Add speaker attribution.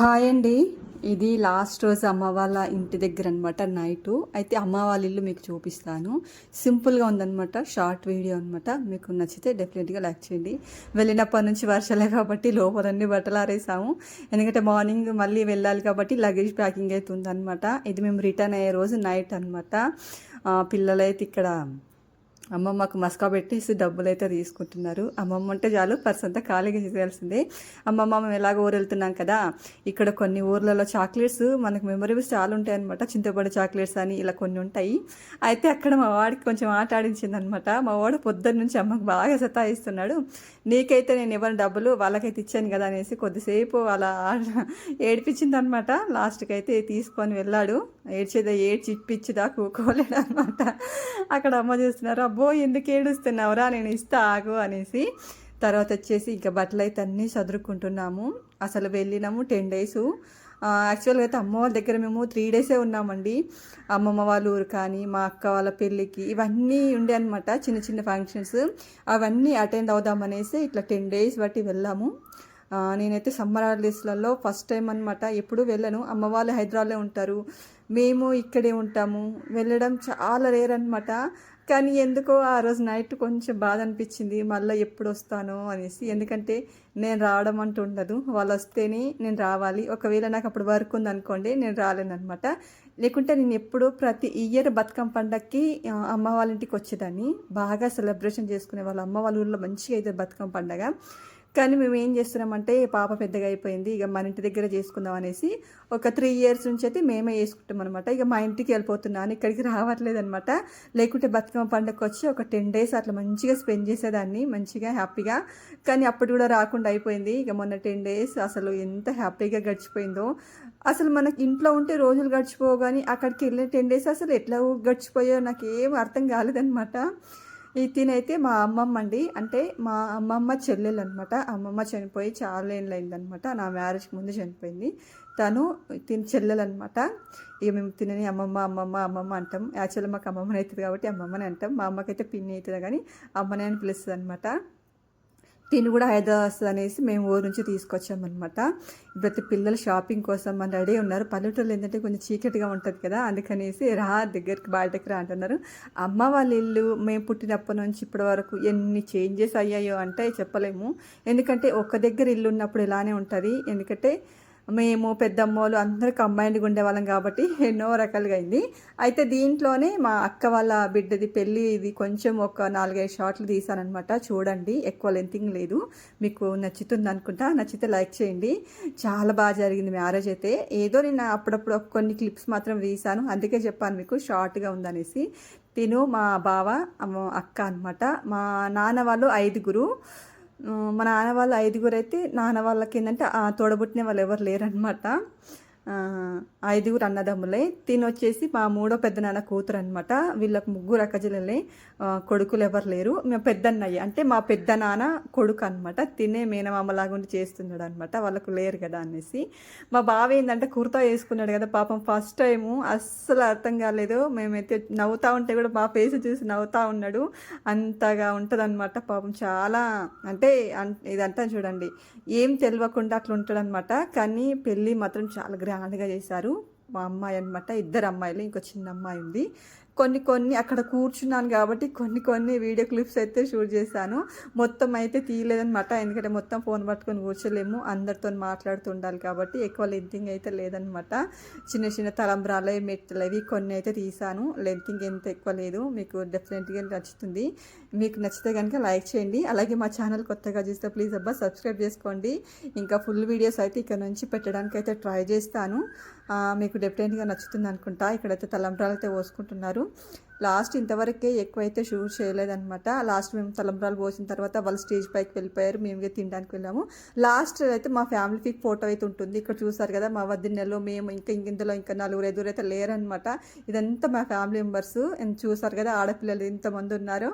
Speaker 1: Hi అండి. ఇది last రోజు అమ్మ వాళ్ళ ఇంటి దగ్గర అనమాట నైట్. అయితే అమ్మ వాళ్ళ ఇల్లు మీకు చూపిస్తాను. సింపుల్గా ఉందన్నమాట షార్ట్ వీడియో అనమాట మీకు నచ్చితే డెఫినెట్గా లైక్ చేయండి. వెళ్ళినప్పటి నుంచి వర్షాలే కాబట్టి లోపలన్నీ బట్టలు ఆరేసాము. ఎందుకంటే మార్నింగ్ మళ్ళీ వెళ్ళాలి కాబట్టి లగేజ్ ప్యాకింగ్ అవుతుంది అనమాట ఇది మేము రిటర్న్ అయ్యే రోజు నైట్ అనమాట పిల్లలైతే ఇక్కడ అమ్మమ్మకు మస్కా పెట్టేసి డబ్బులు అయితే తీసుకుంటున్నారు. అమ్మమ్మ అంటే చాలు పర్స్ అంతా ఖాళీగా చేయాల్సిందే అమ్మమ్మ మేము ఎలాగ ఊరు వెళ్తున్నాం కదా. ఇక్కడ కొన్ని ఊర్లలో చాక్లెట్స్ మనకు మెమరీస్ చాలా ఉంటాయి అనమాట చింతపండు చాక్లెట్స్ అని ఇలా కొన్ని ఉంటాయి. అయితే అక్కడ మా వాడికి కొంచెం ఆట ఆడించింది అనమాట మా వాడు పొద్దున్న నుంచి అమ్మకు బాగా సతాయిస్తున్నాడు. నీకైతే నేను ఇవ్వని డబ్బులు వాళ్ళకైతే ఇచ్చాను కదా అనేసి కొద్దిసేపు అలా ఏడిపించింది అనమాట లాస్ట్కి అయితే తీసుకొని వెళ్ళాడు. ఏడ్చేదా ఏడ్చి ఇప్పించిదా కూకోలేడు అనమాట అక్కడ అమ్మ చేస్తున్నారు అబ్బో ఎందుకు ఏడుస్తున్నావురా? నేను ఇస్తా ఆగు అనేసి తర్వాత వచ్చేసి ఇంకా బట్టలు అయితే అన్నీ చదురుకుంటున్నాము అసలు వెళ్ళినాము టెన్ డేస్. యాక్చువల్గా అయితే అమ్మ వాళ్ళ దగ్గర మేము త్రీ డేసే ఉన్నామండి. అమ్మమ్మ వాళ్ళ ఊరు కానీ మా అక్క వాళ్ళ పెళ్ళికి ఇవన్నీ ఉండే అనమాట చిన్న చిన్న ఫంక్షన్స్. అవన్నీ అటెండ్ అవుదామనేసి ఇట్లా టెన్ డేస్ బట్టి వెళ్ళాము. నేనైతే సమ్మర్ హాలిడేస్లలో ఫస్ట్ టైం అనమాట ఎప్పుడు వెళ్ళను. అమ్మ వాళ్ళు హైదరాబాద్లో ఉంటారు. మేము ఇక్కడే ఉంటాము. వెళ్ళడం చాలా రేర్ అనమాట కానీ ఎందుకో ఆ రోజు నైట్ కొంచెం బాధ అనిపించింది. మళ్ళీ ఎప్పుడు వస్తాను అనేసి. ఎందుకంటే నేను రావడం అంటూ ఉండదు. వాళ్ళు వస్తేనే నేను రావాలి. ఒకవేళ నాకు అప్పుడు వర్క్ ఉందనుకోండి నేను రాలేను అనమాట లేకుంటే నేను ఎప్పుడు ప్రతి ఇయర్ బతుకమ్మ పండగకి అమ్మ వాళ్ళ ఇంటికి వచ్చేదాన్ని. బాగా సెలబ్రేషన్ చేసుకునే వాళ్ళ అమ్మ వాళ్ళ ఊళ్ళో మంచిగా అయితే బతుకమ్మ పండగ. కానీ మేము ఏం చేస్తున్నామంటే పాప పెద్దగా అయిపోయింది ఇక మన ఇంటి దగ్గర చేసుకుందాం అనేసి ఒక త్రీ ఇయర్స్ నుంచి అయితే మేమే చేసుకుంటాం అనమాట ఇక మా ఇంటికి వెళ్ళిపోతున్నాను ఇక్కడికి రావట్లేదు అనమాట లేకుంటే బతుకమ్మ పండుగకి వచ్చి ఒక టెన్ డేస్ అట్లా మంచిగా స్పెండ్ చేసేదాన్ని మంచిగా హ్యాపీగా కానీ అప్పుడు కూడా రాకుండా అయిపోయింది. ఇక మొన్న టెన్ డేస్ అసలు ఎంత హ్యాపీగా గడిచిపోయిందో. అసలు మనకి ఇంట్లో ఉంటే రోజులు గడిచిపోవు కానీ అక్కడికి వెళ్ళిన టెన్ డేస్ అసలు ఎట్లా గడిచిపోయో నాకు ఏం అర్థం కాలేదనమాట ఈ తినైతే మా అమ్మమ్మ అండి అంటే మా అమ్మమ్మ చెల్లెలు అనమాట అమ్మమ్మ చనిపోయి చాలా ఏళ్ళు అయిందనమాట నా మ్యారేజ్కి ముందు చనిపోయింది. తను తిని చెల్లెలు అనమాట ఇక మేము తినని అమ్మమ్మ అమ్మమ్మ అమ్మమ్మ అంటాం. యాక్చువల్గా మాకు అమ్మమ్మని అవుతుంది కాబట్టి అమ్మమ్మని అంటాం. మా అమ్మకైతే పిన్ని అవుతుంది కానీ అమ్మనే అని పిలుస్తుంది అనమాట తిని కూడా హైదరాబాద్ వస్తుంది అనేసి మేము ఊరు నుంచి తీసుకొచ్చామన్నమాట. ప్రతి పిల్లలు షాపింగ్ కోసం మన రెడీ ఉన్నారు. పల్లెటూరులో ఏంటంటే కొంచెం చీకటిగా ఉంటుంది కదా అందుకనేసి రా దగ్గరికి బయటకు రా అంటున్నారు. అమ్మ వాళ్ళ ఇల్లు మేము పుట్టినప్పటి నుంచి ఇప్పటి వరకు ఎన్ని చేంజెస్ అయ్యాయో అంటే చెప్పలేము. ఎందుకంటే ఒక దగ్గర ఇల్లు ఉన్నప్పుడు ఇలానే ఉంటుంది. ఎందుకంటే మేము పెద్దమ్మోళ్ళు అందరూ కంబైన్డ్గా ఉండేవాళ్ళం కాబట్టి ఎన్నో రకాలుగా అయింది. అయితే దీంట్లోనే మా అక్క వాళ్ళ బిడ్డది పెళ్ళి ఇది కొంచెం ఒక నాలుగైదు షార్ట్లు తీసానమాట చూడండి ఎక్కువ లెంతింగ్ లేదు. మీకు నచ్చుతుంది అనుకుంటా. నచ్చితే లైక్ చేయండి. చాలా బాగా జరిగింది మ్యారేజ్ అయితే. ఏదో నేను అప్పుడప్పుడు కొన్ని క్లిప్స్ మాత్రం తీసాను అందుకే చెప్పాను మీకు షార్ట్గా ఉందనేసి. తిను మా బావ అక్క అనమాట మా నాన్న వాళ్ళు ఐదుగురు. మా నాన్న వాళ్ళు ఐదుగురు అయితే నాన్న వాళ్ళకి ఏంటంటే తోడబుట్టిన వాళ్ళు ఎవరు లేరనమాట ఐదుగురు అన్నదమ్ములే. తిని వచ్చేసి మా మూడో పెద్ద నాన్న కూతురు అనమాట వీళ్ళకు ముగ్గురు అక్కజిల్లలే కొడుకులు ఎవరు లేరు. మేము పెద్దన్నయ్య అంటే మా పెద్ద నాన్న కొడుకు అనమాట తినే మేనమామలాగా ఉండి చేస్తున్నాడు అనమాట వాళ్ళకు లేరు కదా అనేసి. మా బావ ఏంటంటే కుర్తా వేసుకున్నాడు కదా పాపం. ఫస్ట్ టైము అస్సలు అర్థం కాలేదు. మేమైతే నవ్వుతా ఉంటే కూడా మా ఫేస్ చూసి నవ్వుతా ఉన్నాడు. అంతగా ఉంటుందన్నమాట పాపం. చాలా అంటే ఇదంతా చూడండి. ఏం తెలియకుండా అట్లా ఉంటాడనమాట కానీ పెళ్ళి మాత్రం చాలా గ్రాండ్గా చేశారు. మా అమ్మాయి అనమాట ఇద్దరు అమ్మాయిలు. ఇంకో చిన్న అమ్మాయి ఉంది. కొన్ని కొన్ని అక్కడ కూర్చున్నాను కాబట్టి కొన్ని కొన్ని వీడియో క్లిప్స్ అయితే షూట్ చేశాను. మొత్తం అయితే తీయలేదనమాట ఎందుకంటే మొత్తం ఫోన్ పట్టుకొని కూర్చోలేము. అందరితో మాట్లాడుతూ ఉండాలి కాబట్టి ఎక్కువ లెంతింగ్ అయితే లేదనమాట చిన్న చిన్న తలంబ్రాలు మెట్టలు అవి కొన్ని అయితే తీసాను లెంతింగ్ ఎంత ఎక్కువ లేదు మీకు డెఫినెట్గా నచ్చుతుంది. మీకు నచ్చితే కనుక లైక్ చేయండి. అలాగే మా ఛానల్ కొత్తగా చూస్తే ప్లీజ్ అబ్బా సబ్స్క్రైబ్ చేసుకోండి. ఇంకా ఫుల్ వీడియోస్ అయితే ఇక్కడ నుంచి పెట్టడానికి అయితే ట్రై చేస్తాను. మీకు డెఫినెట్గా నచ్చుతుంది అనుకుంటా. ఇక్కడైతే తలంబ్రాలు అయితే పోసుకుంటున్నారు. లాస్ట్ ఇంతవరకే ఎక్కువైతే షూట్ చేయలేదన్నమాట. లాస్ట్ మేము తలంబ్రాలు పోసిన తర్వాత వాళ్ళు స్టేజ్ పైకి వెళ్ళిపోయారు. మేము తినడానికి వెళ్ళాము. లాస్ట్ అయితే మా ఫ్యామిలీ పిక్ ఫోటో అయితే ఉంటుంది. ఇక్కడ చూసారు కదా మా వద్దిన్నెలో మేము ఇంకా ఇందులో ఇంకా నలుగురు ఎదురు అయితే లేరనమాట ఇదంతా మా ఫ్యామిలీ మెంబర్స్. చూసారు కదా ఆడపిల్లలు ఇంతమంది ఉన్నారు.